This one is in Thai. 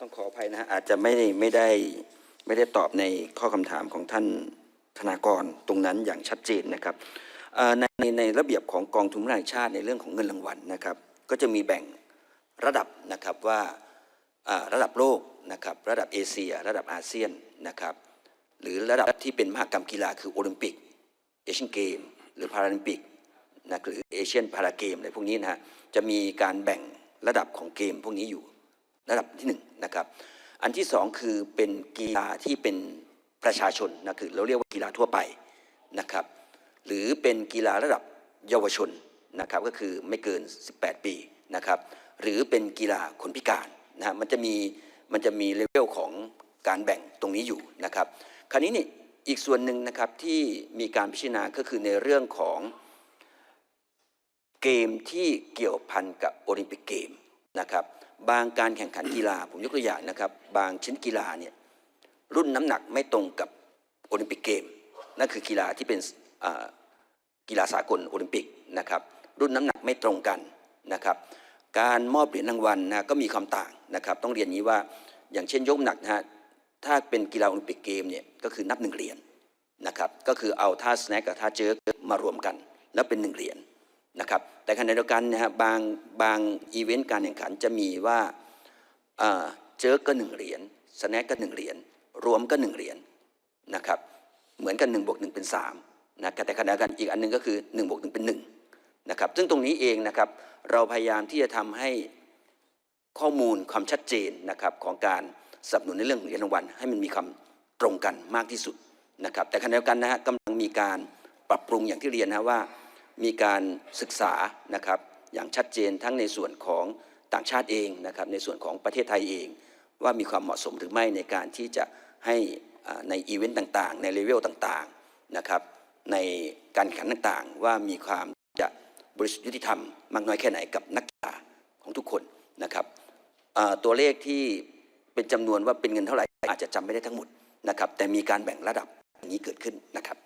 ต้องขออภัยนะฮะอาจจะไม่ได้ไม่ได้ไม่ได้ตอบในข้อคำถามของท่านธนากรตรงนั้นอย่างชัดเจนนะครับเอ่อในในระเบียบของกองทุนนาแห่งชาติในเรื่องของเงินรางวัลนะครับ ก็จะมีแบ่งระดับนะครับว่าอ่าระดับโลกนะครับระดับเอเชีย ระดับอาเซียนนะครับหรือระดับที่เป็นมหกรรมกีฬาคือโอลิมปิกเอเชียนเกมหรือพาราลิมปิกนะหรือเอเชียนพาราเกมอะไรพวกนี้นะฮะจะมีการแบ่งระดับของเกมพวกนี้อยู่ ระดับที่หนึ่งนะครับอันที่สองคือเป็นกีฬาที่เป็นประชาชนนะคือเราเรียกว่ากีฬาทั่วไปนะครับหรือเป็นกีฬาระดับเยาวชนนะครับก็คือไม่เกิน 18 ปีนะครับหรือเป็นกีฬาคนพิการนะฮะมันจะมีมันจะมีเลเวลของการแบ่งตรงนี้อยู่นะครับคราวนี้นี่อีกส่วนหนึ่งนะครับที่มีการพิจารณาก็คือในเรื่องของเกมที่เกี่ยวพันกับโอลิมปิกเกมนะครับ บางการแข่งขันกีฬาผมยกตัวอย่างนะครับ บางชนิดกีฬาเนี่ยรุ่นน้ำหนักไม่ตรงกับโอลิมปิกเกมนั่นคือกีฬาที่เป็นกีฬาสากลโอลิมปิกนะครับ รุ่นน้ำหนักไม่ตรงกันนะครับ การมอบเหรียญรางวัลนะก็มีความต่างนะครับ ต้องเรียนนี้ว่าอย่างเช่นยกหนักนะฮะถ้าเป็นกีฬาโอลิมปิกเกมเนี่ยก็คือนับหนึ่งเหรียญนะครับ ก็คือเอาท่าสแน็คกับท่าเจิร์กมารวมกัน แล้วเป็นหนึ่งเหรียญนะครับ แต่ขณะเดียวกันนะฮะบางบางอีเวนต์การแข่งขันจะมีว่าเอ่อเจอก็หนึ่งเหรียญสแน็คก็หนึ่งเหรียญรวมก็หนึ่งเหรียญนะครับเหมือนกันหนึ่งบวกหนึ่งเป็นสามนะแต่ขณะเดียวกันอีกอันหนึงก็คือหนึ่งบวกหนึ่งเป็นหนึ่งนะครับซึ่งตรงนี้เองนะครับเราพยายามที่จะทำให้ข้อมูลความชัดเจนนะครับของการสนับสนุนในเรื่องของเหรียญรางวัลให้มันมีความตรงกันมากที่สุดนะครับแต่ขณะเดียวกันนะฮะกำลังมีการปรับปรุงอย่างที่เรียนนะว่า มีการศึกษานะครับอย่างชัดเจนทั้งในส่วนของต่างชาติเองนะครับในส่วนของประเทศไทยเอง ว่ามีความเหมาะสมหรือไม่ในการที่จะให้ในอีเวนต์ต่างๆ ในเลเวลต่างๆนะครับในการแข่งขันต่างๆ ว่ามีความจะบริสุทธิ์ยุติธรรมมากน้อยแค่ไหนกับนักกีฬาของทุกคนนะครับตัวเลขที่เป็นจำนวนว่าเป็นเงินเท่าไหร่อาจจะจำไม่ได้ทั้งหมดนะครับแต่มีการแบ่งระดับอย่างนี้เกิดขึ้นนะครับ